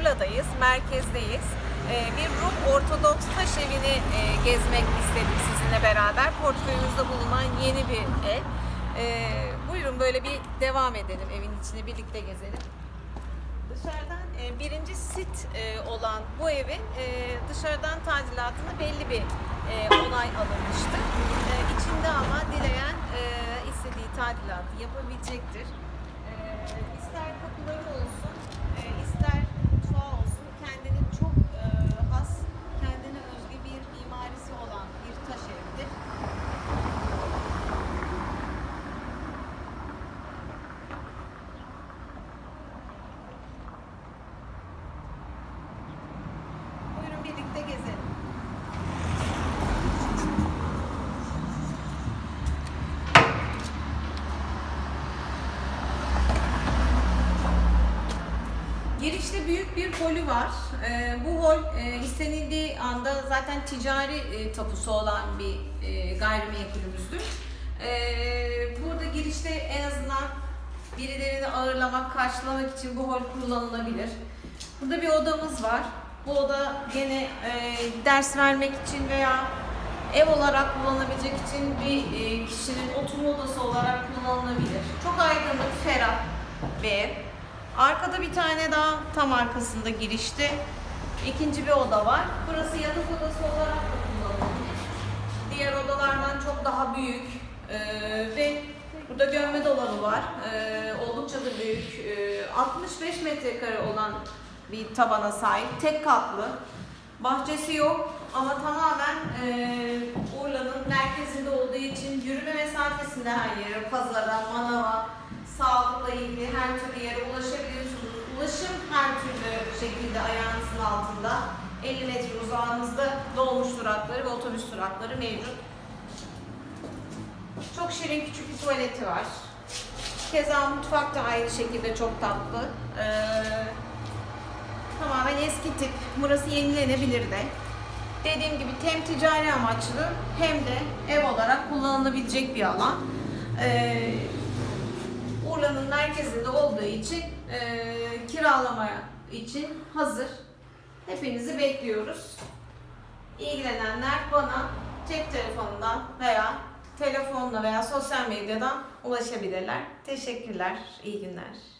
Urla'dayız, merkezdeyiz. Ee, bir Rum Ortodoks taş evini e, gezmek istedik sizinle beraber. Portföyümüzde bulunan yeni bir ev. Ee, buyurun böyle bir devam edelim evin içini birlikte gezelim. Dışarıdan e, birinci sit e, olan bu evin dışarıdan tadilatını belli bir onay alınmıştı. E, içinde ama dileyen e, istediği tadilatı yapabilecektir. E, ister kapıları olsun, e, ister mutfağı olsun kendine çok e, has, kendine özgü bir mimarisi olan bir taş evdir. Buyurun birlikte gezelim. Girişte büyük bir holü var. Ee, bu hol e, istenildiği anda zaten ticari e, tapusu olan bir e, gayrimenkulümüzdür. Ee, burada girişte en azından birilerini ağırlamak, karşılamak için bu hol kullanılabilir. Burada bir odamız var. Bu oda gene e, ders vermek için veya ev olarak kullanabilecek için bir e, kişinin oturma odası olarak kullanılabilir. Çok aydınlık, ferah bir ev. Arkada bir tane daha tam arkasında girişte ikinci bir oda var. Burası yatak odası olarak da kullanılabilir. Diğer odalardan çok daha büyük Ee, ve burada gömme dolabı var. Ee, oldukça da büyük. Ee, 65 metrekare olan bir tabana sahip. Tek katlı. Bahçesi yok ama tamamen e, Urla'nın merkezinde olduğu için yürüme mesafesinde her yere, pazara, manava, sağlıkla ilgili her türlü yere ulaşabiliyorsunuz. Şekilde ayağınızın altında. 50 metre uzağınızda dolmuş durakları ve otobüs durakları mevcut. Çok şirin küçük bir tuvaleti var. Keza mutfak da aynı şekilde çok tatlı. Ee, tamamen eski tip. Burası yenilenebilir de. Dediğim gibi hem ticari amaçlı hem de ev olarak kullanılabilecek bir alan. Ee, Urla'nın merkezinde olduğu için e, kiralamaya için hazır. Hepinizi bekliyoruz. İlgilenenler bana cep telefonundan veya telefonla veya sosyal medyadan ulaşabilirler. Teşekkürler, iyi günler.